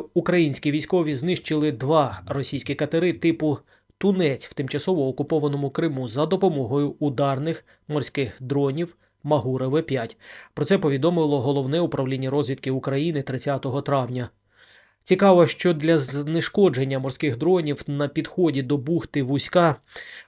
Українські військові знищили два російські катери типу Тунець в тимчасово окупованому Криму за допомогою ударних морських дронів Магура В-5. Про це повідомило головне управління розвідки України 30 травня. Цікаво, що для знешкодження морських дронів на підході до бухти Вузька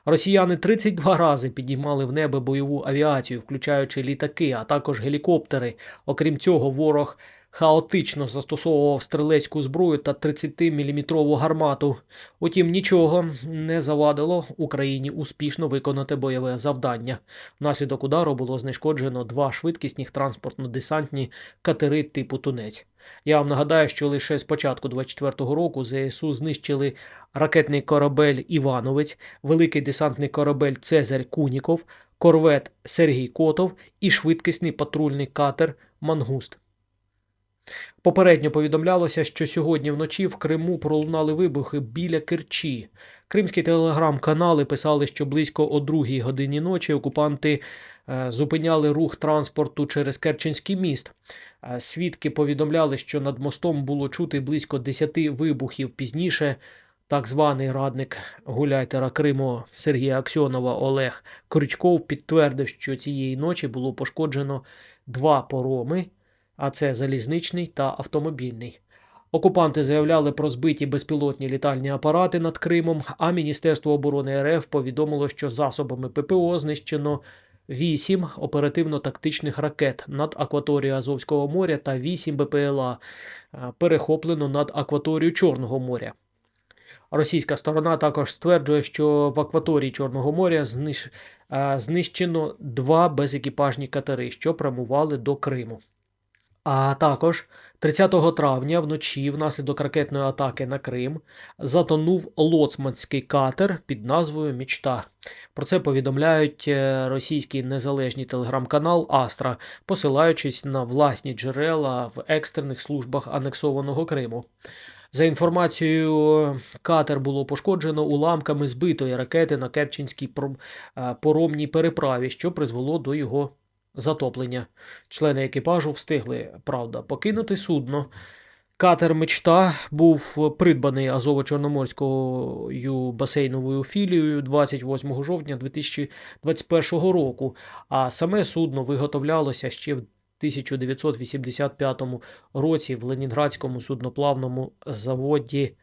росіяни 32 рази піднімали в небо бойову авіацію, включаючи літаки, а також гелікоптери. Окрім цього, ворог хаотично застосовував стрілецьку зброю та 30-мм гармату. Утім, нічого не завадило Україні успішно виконати бойове завдання. Внаслідок удару було знешкоджено два швидкісних транспортно-десантні катери типу Тунець. Я вам нагадаю, що лише з початку 24-го року ЗСУ знищили ракетний корабель Івановець, великий десантний корабель Цезарь Куніков, корвет Сергій Котов і швидкісний патрульний катер Мангуст. Попередньо повідомлялося, що сьогодні вночі в Криму пролунали вибухи біля Керчі. Кримські телеграм-канали писали, що близько о другій годині ночі окупанти е, зупиняли рух транспорту через Керченський міст. Е, Свідки повідомляли, що над мостом було чути близько 10 вибухів. Пізніше так званий радник гуляйтера Криму Сергія Аксьонова Олег Крючков підтвердив, що цієї ночі було пошкоджено два пороми, а це залізничний та автомобільний. Окупанти заявляли про збиті безпілотні літальні апарати над Кримом, а Міністерство оборони РФ повідомило, що засобами ППО знищено 8 оперативно-тактичних ракет над акваторією Азовського моря та 8 БПЛА е, перехоплено над акваторією Чорного моря. Російська сторона також стверджує, що в акваторії Чорного моря е, знищено два безекіпажні катери, що прямували до Криму. А також 30 травня вночі, внаслідок ракетної атаки на Крим, затонув лоцманський катер під назвою Мічта. Про це повідомляють е, російський незалежний телеграм-канал Астра, посилаючись на власні джерела в екстрених службах анексованого Криму. За інформацією, катер було пошкоджено уламками збитої ракети на Керченській е, поромній переправі, що призвело до його затоплення. Члени екіпажу встигли, правда, покинути судно. Катер Мечта був придбаний Азово-Чорноморською басейновою філією 28 жовтня 2021 року, а саме судно виготовлялося ще в 1985 році в Ленінградському судноплавному заводі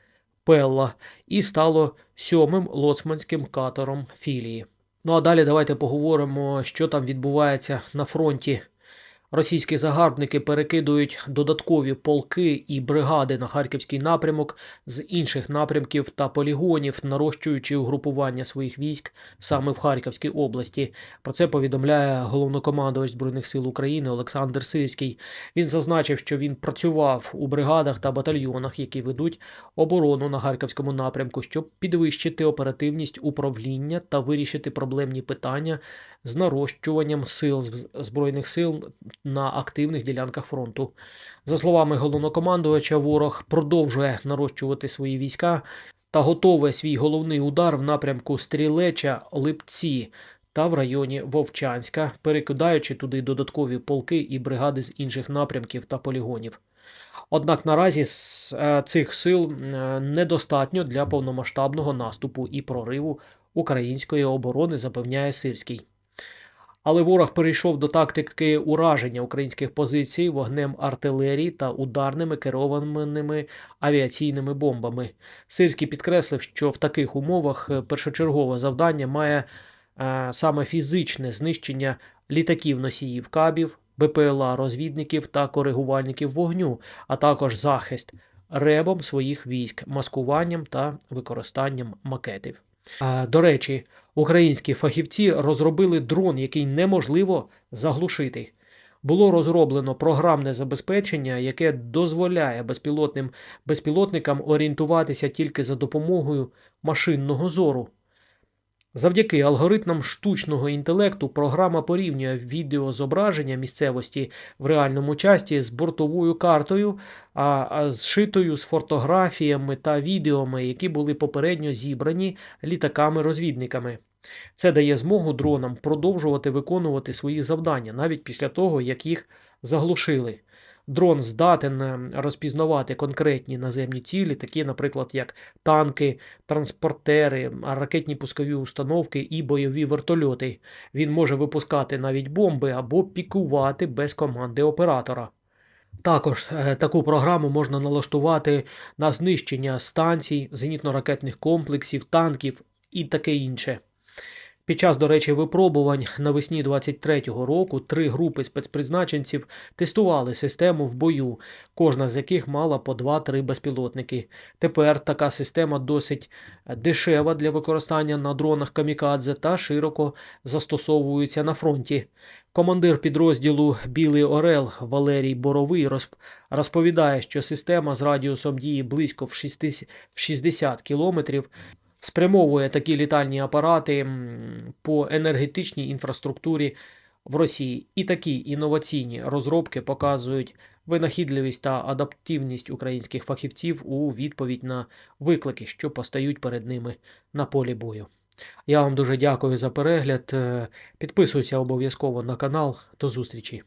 Пелла і стало сьомим лоцманським катером філії. Ну а далі давайте поговоримо, що там відбувається на фронті. Російські загарбники перекидують додаткові полки і бригади на харківський напрямок з інших напрямків та полігонів, нарощуючи угрупування своїх військ саме в Харківській області. Про це повідомляє головнокомандувач Збройних сил України Олександр Сирський. Він зазначив, що він працював у бригадах та батальйонах, які ведуть оборону на харківському напрямку, щоб підвищити оперативність управління та вирішити проблемні питання з нарощуванням сил збройних сил на активних ділянках фронту. За словами головнокомандувача, ворог продовжує нарощувати свої війська та готове свій головний удар в напрямку Стрілеча Липці та в районі Вовчанська, перекидаючи туди додаткові полки і бригади з інших напрямків та полігонів. Однак наразі е, цих сил е, недостатньо для повномасштабного наступу і прориву української оборони, запевняє Сирський. Але ворог перейшов до тактики ураження українських позицій вогнем артилерії та ударними керованими авіаційними бомбами. Сирський підкреслив, що в таких умовах е, першочергове завдання має е, саме фізичне знищення літаків носіїв кабів, БПЛА розвідників та коригувальників вогню, а також захист ребом своїх військ, маскуванням та використанням макетів. А, До речі, українські фахівці розробили дрон, який неможливо заглушити. Було розроблено програмне забезпечення, яке дозволяє безпілотним безпілотникам орієнтуватися тільки за допомогою машинного зору. Завдяки алгоритмам штучного інтелекту програма порівнює відеозображення місцевості в реальному часі з бортовою картою, а зшитою з фотографіями та відеоми, які були попередньо зібрані літаками-розвідниками. Це дає змогу дронам продовжувати виконувати свої завдання навіть після того, як їх заглушили. Дрон здатен е, розпізнавати конкретні наземні цілі, такі, наприклад, як танки, транспортери, ракетні пускові установки і бойові вертольоти. Він може випускати навіть бомби або пікувати без команди оператора. Також е, таку програму можна налаштувати на знищення станцій, зенітно-ракетних комплексів, танків і таке інше. Під час, до речі, випробувань навесні 23-го року три групи спецпризначенців тестували систему в бою, кожна з яких мала по 2-3 безпілотники. Тепер така система досить дешева для використання на дронах камікадзе та широко застосовується на фронті. Командир підрозділу Білий Орел Валерій Боровий розповідає, що система з радіусом дії близько в 60 в 60 кілометрів спрямовує такі літальні апарати по енергетичній інфраструктурі в Росії. І такі інноваційні розробки показують винахідливість та адаптивність українських фахівців у відповідь на виклики, що постають перед ними на полі бою. Я вам дуже дякую за перегляд. Е, Підписуйся обов'язково на канал. До зустрічі!